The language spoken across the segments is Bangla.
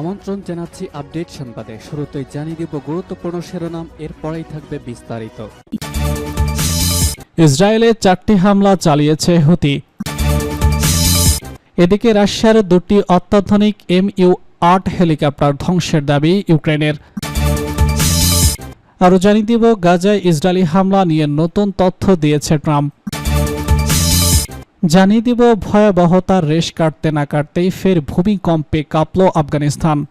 আমন্ত্রণ জানাচ্ছি আপডেট সংবাদে। শুরুতেই জানিয়ে দিব গুরুত্বপূর্ণ শিরোনাম, এরপরেই থাকবে বিস্তারিত। ইসরায়েলে চারটি হামলা চালিয়েছে হুতি। এদিকে রাশিয়ার দুটি অত্যাধুনিক এম ইউ আট হেলিকপ্টার ধ্বংসের দাবি ইউক্রেনের। আরও জানিয়ে দিব, গাজায় ইসরায়েলি হামলা নিয়ে নতুন তথ্য দিয়েছে ট্রাম্প। জানিয়ে দিব ভয়াবহতার রেশ কাটতে না কাটতেই ফের ভূমিকম্পে কাঁপল আফগানিস্তান।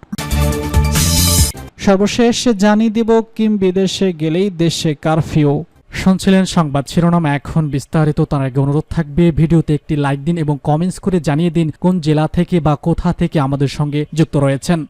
সর্বশেষ জানিয়ে দিব কিম বিদেশে গেলেই দেশে কারফিউ। শুনছিলেন সংবাদ শিরোনাম এখন বিস্তারিত। তার আগে অনুরোধ থাকবে ভিডিওতে একটি লাইক দিন এবং কমেন্টস করে জানিয়ে দিন কোন জেলা থেকে বা কোথা থেকে আমাদের সঙ্গে যুক্ত রয়েছেন।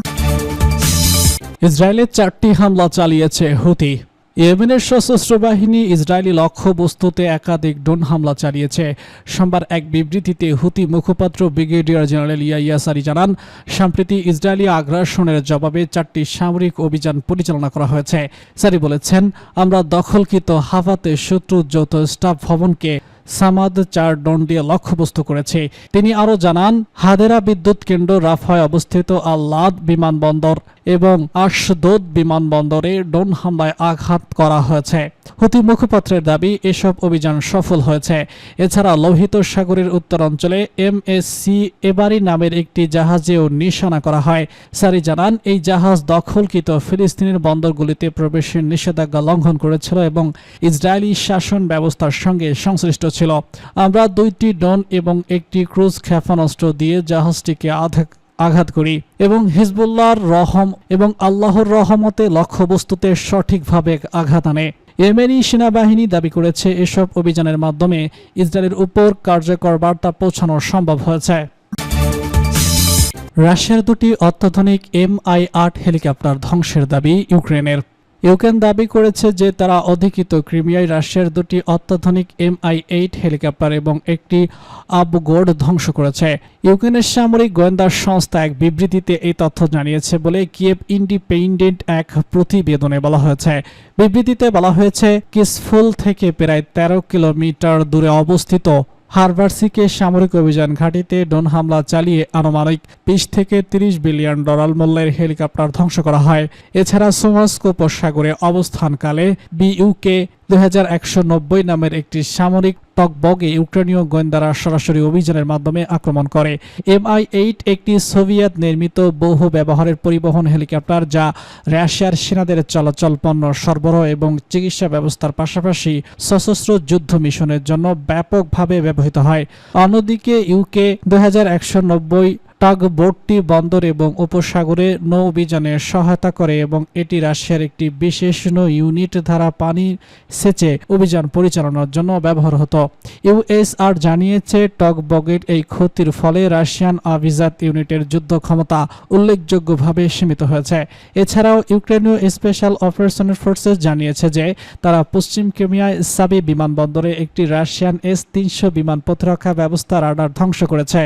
ইসরায়েলের চারটি হামলা চালিয়েছে হুতি। ইয়েমেনের সশস্ত্র বাহিনী ইসরায়েলি লক্ষ্যবস্তুতে একাধিক ড্রোন হামলা চালিয়েছে। সোমবার এক বিবৃতিতে হুতি মুখপাত্র ব্রিগেডিয়ার জেনারেল ইয়াইয়া সারি জানান, সম্প্রতি ইসরায়েলি আগ্রাসনের জবাবে চারটি সামরিক অভিযান পরিচালনা করা হয়েছে। সারি বলেছেন, আমরা দখলকৃত হাফাতে শত্রু যৌথ স্টাফ ভবনকে সামাদ চার ডন দিয়ে লক্ষ্যবস্তু করেছে। তিনি আরও জানান, হাদেরা বিদ্যুৎ কেন্দ্র রাফায় অবস্থিত আল্লাদ বিমানবন্দর এবং আশদোদ বিমানবন্দরে ড্রোন হামলায় আঘাত করা হয়েছে। হুতি মুখপাত্রের দাবি, এসব অভিযান সফল হয়েছে। এছাড়া লোহিত সাগরের উত্তর অঞ্চলে এম এস সি এবারি নামের একটি জাহাজেও নিশানা করা হয়। সারি জানান, এই জাহাজ দখলকৃত ফিলিস্তিনের বন্দরগুলিতে প্রবেশের নিষেধাজ্ঞা লঙ্ঘন করেছিল এবং ইসরায়েলি শাসন ব্যবস্থার সঙ্গে সংশ্লিষ্ট ছিল। আমরা দুইটি ডন এবং একটি ক্রুজ ক্ষেপণাস্ত্র দিয়ে জাহাজটিকে আধা আঘাত করি এবং হিজবুল্লাহর রহম এবং আল্লাহর রহমতে লক্ষ্যবস্তুতে সঠিকভাবে আঘাত আনে। ইয়েমেনি সেনাবাহিনী দাবি করেছে এসব অভিযানের মাধ্যমে ইসরায়েলের উপর কার্যকর বার্তা পৌঁছানো সম্ভব হয়েছে। রাশিয়ার দুটি অত্যাধুনিক এম আই আট হেলিকপ্টার ধ্বংসের দাবি ইউক্রেনের। ইউক্রেন দাবি করেছে যে তারা অধিকৃত ক্রিমিয়ায় রাশিয়ার দুটি অত্যাধুনিক এম আই এইট হেলিকপ্টার এবং একটি আবগোড ধ্বংস করেছে। ইউক্রেনের সামরিক গোয়েন্দা সংস্থা এক বিবৃতিতে এই তথ্য জানিয়েছে বলে কিয়েভ ইন্ডিপেন্ডেন্ট এক প্রতিবেদনে বলা হয়েছে। বিবৃতিতে বলা হয়েছে, কিসফুল থেকে প্রায় তেরো কিলোমিটার দূরে অবস্থিত হারভার্সিকে সামরিক অভিযান ঘাটিতে ড্রোন হামলা চালিয়ে আনুমানিক বিশ থেকে তিরিশ বিলিয়ন ডলার মূল্যের হেলিকপ্টার ধ্বংস করা হয়। এছাড়া সোমাস্ক উপসাগরে অবস্থানকালে বিইউকে দুই নামের একটি সামরিক টকবগে ইউক্রেনীয় গোয়েন্দারা সরাসরি অভিযানের মাধ্যমে আক্রমণ করে। এমআই এইট একটি সোভিয়েত নির্মিত বহু ব্যবহারের পরিবহন হেলিকপ্টার যা রাশিয়ার সেনাদের চলাচল পণ্য সরবরাহ এবং চিকিৎসা ব্যবস্থার পাশাপাশি সশস্ত্র যুদ্ধ মিশনের জন্য ব্যাপকভাবে ব্যবহৃত হয়। অন্যদিকে ইউকে দুই হাজার একশো নব্বই টাগ বোটটি বন্দর এবং উপসাগরে নৌ অভিযানে সহায়তা করে এবং এটি রাশিয়ার একটি বিশেষ নৌ ইউনিট দ্বারা পানি সেচে অভিযান পরিচালনার জন্য ব্যবহার হতো। ইউএসআর জানিয়েছে টক বগেট এই ক্ষতির ফলে রাশিয়ান আভিজাত ইউনিটের যুদ্ধ ক্ষমতা উল্লেখযোগ্যভাবে সীমিত হয়েছে। এছাড়াও ইউক্রেনীয় স্পেশাল অপারেশন ফোর্সেস জানিয়েছে যে, তারা পশ্চিম কেমিয়ায় সাবি বিমানবন্দরে একটি রাশিয়ান এস তিনশো বিমান প্রতিরক্ষা ব্যবস্থা রাডার ধ্বংস করেছে।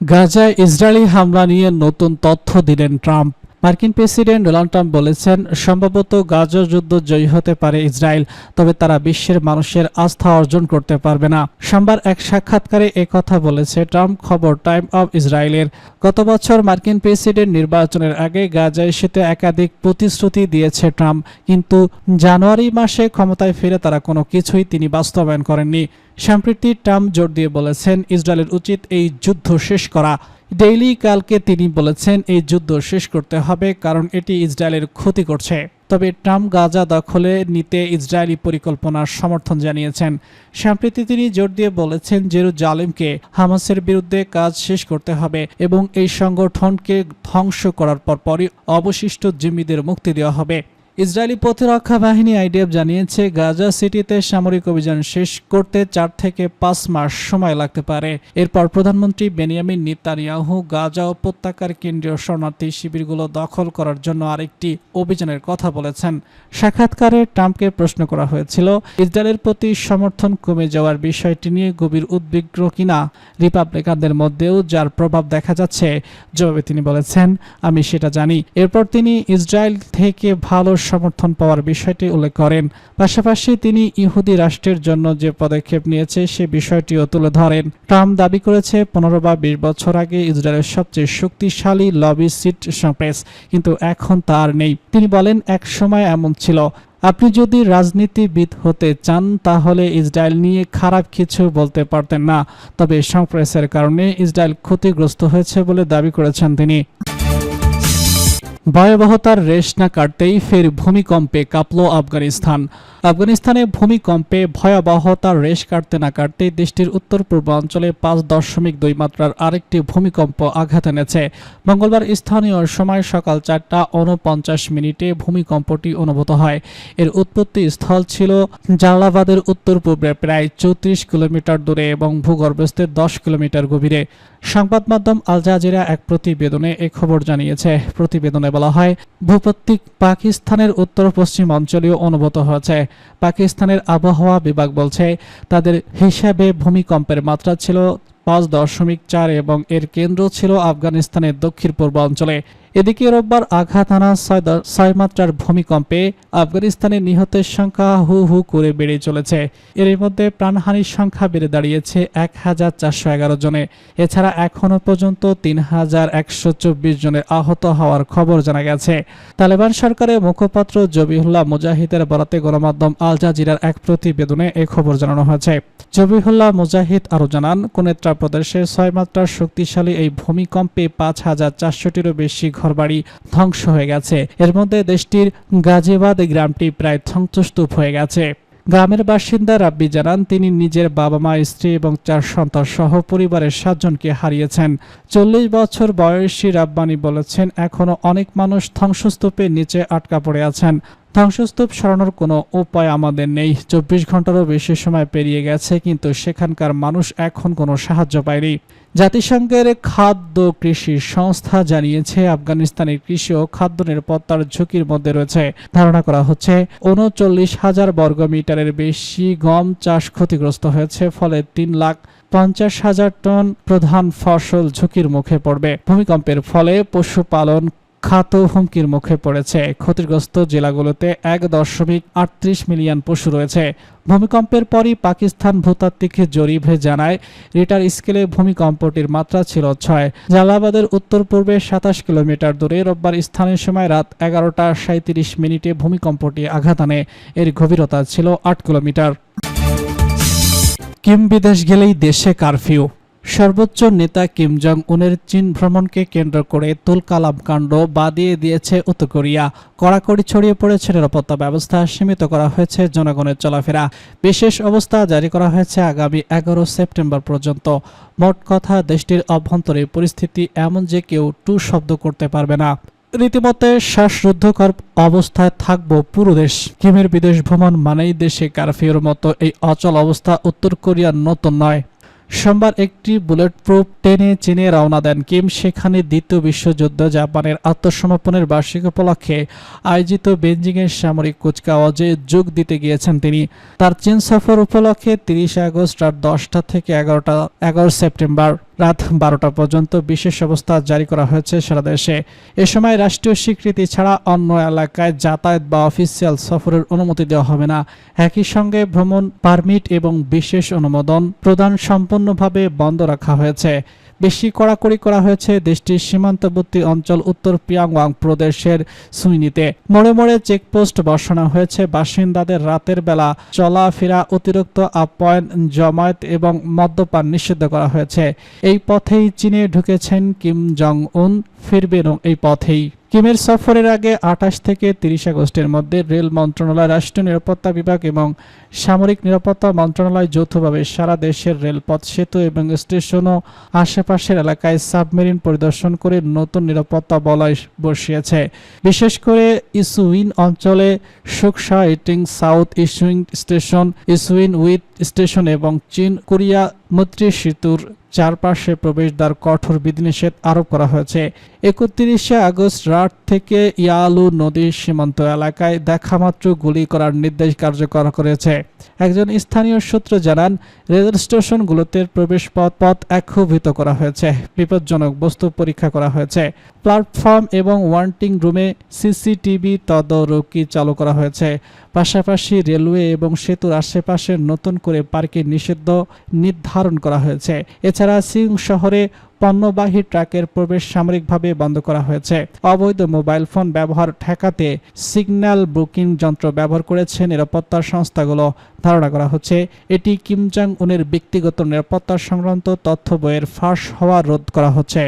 গাজায় ইসরায়েলি হামলা নিয়ে নতুন তথ্য দিলেন ট্রাম্প। মার্কিন প্রেসিডেন্ট ডোনাল্ড ট্রাম্প বলেছেন, সম্ভবত গাজা যুদ্ধ জয়ী হতে পারে ইসরায়েল, তবে তারা বিশ্বের মানুষের আস্থা অর্জন করতে পারবে না। সোমবার এক সাক্ষাৎকারে কথা বলেছে ট্রাম্প, খবর টাইম অব ইসরায়েলের। গত বছর মার্কিন প্রেসিডেন্ট নির্বাচনের আগে গাজা ইস্যুতে একাধিক প্রতিশ্রুতি দিয়েছে ট্রাম্প, কিন্তু জানুয়ারি মাসে ক্ষমতায় ফিরে তারা কোনো কিছুই তিনি বাস্তবায়ন করেননি। সম্প্রতি ট্রাম্প জোর দিয়ে বলেছেন, ইসরায়েলের উচিত এই যুদ্ধ শেষ করা। ডেইলি কালকে তিনি বলেছেন, এই যুদ্ধ শেষ করতে হবে কারণ এটি ইসরায়েলের ক্ষতি করছে। তবে ট্রাম্প গাজা দখলে নিতে ইসরায়েলি পরিকল্পনার সমর্থন জানিয়েছেন। সম্প্রতি তিনি জোর দিয়ে বলেছেন, জেরুজালেমকে হামাসের বিরুদ্ধে কাজ শেষ করতে হবে এবং এই সংগঠনকে ধ্বংস করার পরপরই অবশিষ্ট জিম্মিদের মুক্তি দেওয়া হবে। ইসরায়েলি প্রতিরক্ষা বাহিনী আইডিএফ জানিয়েছে, গাজা সিটিতে সামরিক অভিযান শেষ করতে চার থেকে পাঁচ মাস সময় লাগতে পারে। এরপর প্রধানমন্ত্রী বেনিয়ামিন নিতানিয়াহু গাজা উপত্যকার কেন্দ্রীয় শরণার্থী শিবিরগুলো দখল করার জন্য আরেকটি অভিযানের কথা বলেছেন। সাক্ষাৎকারে ট্রাম্পকে প্রশ্ন করা হয়েছিল, ইসরায়েলের প্রতি সমর্থন কমে যাওয়ার বিষয়টি নিয়ে গভীর উদ্বিগ্ন কিনা? রিপাবলিকানদের মধ্যেও যার প্রভাব দেখা যাচ্ছে, জবাবে তিনি বলেছেন, আমি সেটা জানি। এরপর তিনি ইসরায়েল থেকে ভালো সমর্থন পাওয়ার বিষয়টি উল্লেখ করেন। পাশাপাশি তিনি ইহুদি রাষ্ট্রের জন্য যে পদক্ষেপ নিয়েছে সে বিষয়টিও তুলে ধরেন। ট্রাম্প দাবি করেছে, পনেরো বা বিশ বছর আগে ইসরায়েলের সবচেয়ে শক্তিশালী লবি সিট প্রেস কিন্তু এখন তার নেই। তিনি বলেন, এক সময় এমন ছিল। আপনি যদি রাজনীতিবিদ হতে চান, তাহলে ইসরায়েল নিয়ে খারাপ কিছু বলতে পারতেন না। তবে সংপ্রেসের কারণে ইসরায়েল ক্ষতিগ্রস্ত হয়েছে বলে দাবি করেছেন তিনি। ভয়াবহতার রেশ না কাটতেই ফের ভূমিকম্পে কাঁপল আফগানিস্তান। আফগানিস্তানে ভূমিকম্পে ভয়াবহতার রেশ কাটতে না কাটতেই দেশটির উত্তর পূর্বাঞ্চলে পাঁচ দশমিক দুই মাত্রার আরেকটি ভূমিকম্প আঘাত এনেছে। মঙ্গলবার স্থানীয় সময় সকাল চারটা উনপঞ্চাশ মিনিটে ভূমিকম্পটি অনুভূত হয়। এর উৎপত্তি স্থল ছিল জালালাবাদের উত্তর পূর্বে প্রায় চৌত্রিশ কিলোমিটার দূরে এবং ভূগর্ভস্থে দশ কিলোমিটার গভীরে। সংবাদ মাধ্যম আল জাজিরা এক প্রতিবেদনে এ খবর জানিয়েছে। প্রতিবেদনে বলা হয় ভূপত্তিক পাকিস্তানের উত্তর পশ্চিম অঞ্চলেও অনুভূত হয়েছে। পাকিস্তানের আবহাওয়া বিভাগ বলছে, তাদের হিসাবে ভূমিকম্পের মাত্রা ছিল পাঁচ দশমিক চার এবং এর কেন্দ্র ছিল আফগানিস্তানের দক্ষিণ পূর্ব অঞ্চলে। এদিকে রোববার আঘাত আনা ছয় মাত্রার ভূমিকম্পে আফগানিস্তানে নিহতের সংখ্যা হু হু করে বেড়ে চলেছে। এর মধ্যে প্রাণহানির সংখ্যা বেড়ে দাঁড়িয়েছে এক হাজার চারশো এগারো জনে। এছাড়া এখনও পর্যন্ত তিন হাজার একশো চব্বিশ জনের আহত হওয়ার খবর জানা গেছে। তালেবান সরকারের মুখপাত্র জবিহুল্লাহ মুজাহিদের বরাতে গণমাধ্যম আল জাজিরার এক প্রতিবেদনে এ খবর জানানো হয়েছে। জবিহুল্লাহ মুজাহিদ আরও জানান, কোনেত্রা প্রদেশের ছয় মাত্রার শক্তিশালী এই ভূমিকম্পে পাঁচ হাজার চারশোটিরও বেশি ঘরবাড়ি ধ্বংস হয়ে গেছে। এর মধ্যে দেশটির গাজিবাদ গ্রামটি প্রায় ধ্বংসস্তূপ হয়ে গেছে। গ্রামের বাসিন্দা রাব্বি জানান, তিনি নিজের বাবা মা স্ত্রী এবং চার সন্তান সহ পরিবারের সাতজনকে হারিয়েছেন। চল্লিশ বছর বয়সী রাব্বানি বলেছেন, এখনও অনেক মানুষ ধ্বংসস্তূপের নিচে আটকা পড়ে আছেন। ধ্বংসস্তূপ সরানোর কোনো উপায় আমাদের নেই। চব্বিশ ঘন্টারও বেশি সময় পেরিয়ে গেছে, কিন্তু সেখানকার মানুষ এখন কোনো সাহায্য পায়নি। জাতিসংঘের খাদ্য কৃষি সংস্থা জানিয়েছে, আফগানিস্তানের কৃষি ও খাদ্য নিরাপত্তার ঝুঁকির মধ্যে রয়েছে। ধারণা করা হচ্ছে, উনচল্লিশ হাজার বর্গ মিটারের বেশি গম চাষ ক্ষতিগ্রস্ত হয়েছে, ফলে তিন লাখ পঞ্চাশ হাজার টন প্রধান ফসল ঝুঁকির মুখে পড়বে। ভূমিকম্পের ফলে পশুপালন খাত হুমকির মুখে পড়েছে। ক্ষতিগ্রস্ত জেলাগুলোতে এক দশমিক আটত্রিশ মিলিয়ন পশু রয়েছে। ভূমিকম্পের পরই পাকিস্তান ভূতাত্ত্বিক জরিপে জানায়, রিটার স্কেলে ভূমিকম্পটির মাত্রা ছিল ছয়। জালালাবাদের উত্তর পূর্বে সাতাশ কিলোমিটার দূরে রোববার স্থানীয় সময় রাত এগারোটা সাঁত্রিশ মিনিটে ভূমিকম্পটি আঘাত আনে। এর গভীরতা ছিল আট কিলোমিটার। কিম বিদেশ গেলেই দেশে কারফিউ। সর্বোচ্চ নেতা কিম জং উনের চীন ভ্রমণকে কেন্দ্র করে তুলকালাম কাণ্ড বাদিয়ে দিয়েছে উত্তর কোরিয়া। কড়াকড়ি ছড়িয়ে পড়েছে নিরাপত্তা ব্যবস্থা, সীমিত করা হয়েছে জনগণের চলাফেরা। বিশেষ অবস্থা জারি করা হয়েছে আগামী এগারো সেপ্টেম্বর পর্যন্ত। মোট কথা, দেশটির অভ্যন্তরে পরিস্থিতি এমন যে কেউ টু শব্দ করতে পারবে না। রীতিমতে শ্বাসরুদ্ধকর অবস্থায় থাকব পুরো দেশ। কিমের বিদেশ ভ্রমণ মানেই দেশে কারফিউর মতো এই অচল অবস্থা উত্তর কোরিয়ার নতুন নয়। সোমবার একটি বুলেট প্রুফ টেনে চীনে রওনা দেন কিম। সেখানে দ্বিতীয় বিশ্বযুদ্ধ, জাপানের আত্মসমর্পণের বার্ষিক উপলক্ষে আয়োজিত বেঞ্জিংয়ের সামরিক কুচকাওয়াজে যোগ দিতে গিয়েছেন তিনি। তার চীন সফর উপলক্ষে তিরিশে আগস্ট রাত দশটা থেকে এগারোটা, এগারো সেপ্টেম্বর। রাত বারোটা পর্যন্ত বিশেষ অবস্থা জারি করা হয়েছে সারা দেশে। এ সময় রাষ্ট্রীয় স্বীকৃতি ছাড়া অন্য এলাকায় যাতায়াত বা অফিসিয়াল সফরের অনুমতি দেওয়া হবে না। একই সঙ্গে ভ্রমণ পারমিট এবং বিশেষ অনুমোদন প্রদান সম্পূর্ণভাবে বন্ধ রাখা হয়েছে। বেশি কড়াকড়ি করা হয়েছে দেশটির সীমান্তবর্তী অঞ্চল উত্তর পিয়াংওয়াং প্রদেশের সুইনিতে। মোড়ে মোড়ে চেকপোস্ট বসানো হয়েছে। বাসিন্দাদের রাতের বেলা চলাফেরা অতিরিক্ত আপ্যায়ন, জমায়েত এবং মদ্যপান নিষিদ্ধ করা হয়েছে। এই পথেই চীনে ঢুকেছেন কিম জং উন ফিরবেনও এই পথেই। কিমের সফরের আগে আঠাশ থেকে তিরিশ আগস্টের মধ্যে রেল মন্ত্রণালয়, রাষ্ট্রীয় নিরাপত্তা বিভাগ এবং সামরিক নিরাপত্তা মন্ত্রণালয় যৌথভাবে সারা দেশের রেলপথ, সেতু এবং স্টেশন ও আশেপাশের এলাকায় সাবমেরিন পরিদর্শন করে নতুন নিরাপত্তা বলয় বসিয়েছে বিশেষ করে ইসুইন অঞ্চলে সুকসা, ইটিং, সাউথ ইসুইন স্টেশন, ইসুইন উইথ স্টেশন এবং চীন কোরিয়া মৈত্রী সেতুর চারপাশে প্রবেশদ্বার কঠোর বিধিনিষেধ আরোপ করা হয়েছে। একত্রিশে আগস্ট রাত থেকে ইয়ালু নদীর সীমান্ত এলাকায় দেখামাত্র গুলি করার নির্দেশ কার্যকর করেছে। একজন স্থানীয় সূত্র জানান রেল স্টেশনগুলোতে প্রবেশ পথ পথ একীভূত করা হয়েছে। বিপজ্জনক বস্তু পরীক্ষা করা হয়েছে। প্ল্যাটফর্ম এবং ওয়ান্টিং রুমে সিসিটিভি তদারকি চালু করা হয়েছে। পাশাপাশি রেলওয়ে এবং সেতুর আশেপাশে নতুন করে পার্কিং নিষিদ্ধ নির্ধারণ করা হয়েছে। এছাড়া সিং শহরে পণ্যবাহী ট্রাকের প্রবেশ সামরিকভাবে বন্ধ করা হয়েছে। অবৈধ মোবাইল ফোন ব্যবহার ঠেকাতে সিগন্যাল বুকিং যন্ত্র ব্যবহার করেছে নিরাপত্তা সংস্থাগুলো। ধারণা করা হচ্ছে, এটি কিমজাং উনের ব্যক্তিগত নিরাপত্তা সংক্রান্ত তথ্য বইয়ের ফাঁস হওয়া রোধ করা হচ্ছে।